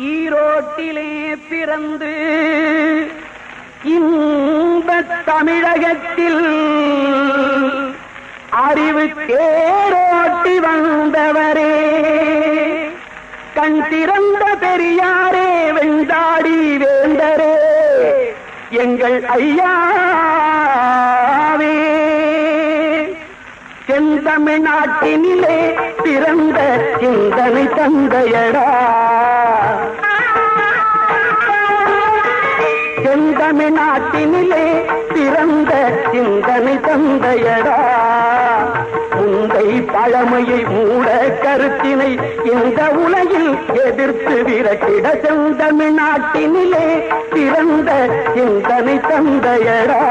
ஈரோட்டிலே பிறந்து இந்த தமிழகத்தில் அறிவு தேரோட்டி வந்தவரே. கண் திறந்த பெரியாரே வெண்டாடி வேந்தரே. எங்கள் ஐயாவே. செந்தமிழ்நாட்டினிலே பிறந்த சிந்தனை தந்தையடா. சிந்தனை தந்தையடா முந்தை பழமையை மூட கருத்தினை இந்த உலகில் எதிர்த்து விரட்டிட செந்தமிழ்நாட்டினிலே பிறந்த சிந்தனை தந்தையடா.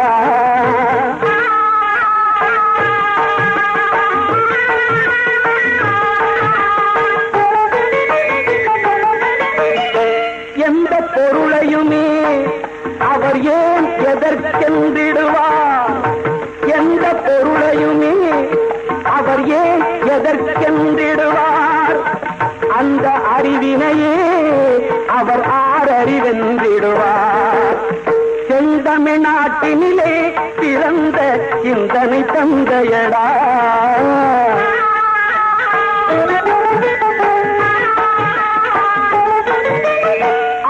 எந்த பொருளையுமே அவர் ஏன் எதற்கென்றிடுவார்? அந்த அறிவினையே அவர் ஆறறிவென்றிடுவார். செந்தமிழ்நாட்டினிலே பிறந்த சிந்தனை தந்தையடா.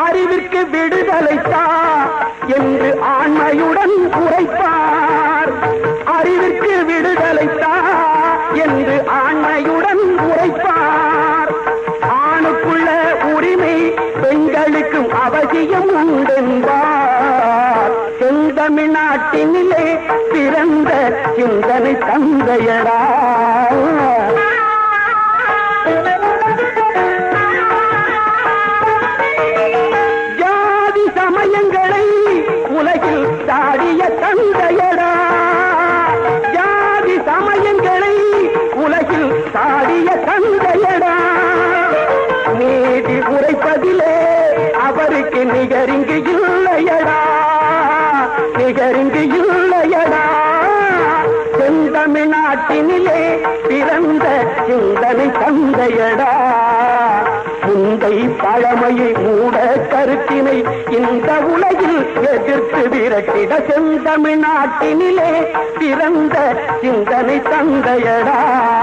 அறிவிற்கு விடுதலைத்தா என்று ஆண்மையுடன் உரைப்பார் ராஜ்யம் அவசியம் உண்டென்பார் செந்தமிழ்நாட்டினிலே பிறந்த சிந்தனை தந்தையடா. ஜாதி சமயங்களை உலகில் தாடிய தந்தையடா. ஜாதி சமயங்களை உலகில் தாடிய தந்தையடா. நீதி உரைப்பதிலே நிகரிங்கு இல்லையடா. நிகரிங்கு இல்லையடா. செந்தமிழ்நாட்டினிலே பிறந்த சிந்தனை தந்தையடா. முந்தை பழமையை மூட கருத்தினை இந்த உலகில் எதிர்த்து விரட்டிட செந்தமிழ்நாட்டினிலே பிறந்த சிந்தனை தந்தையடா.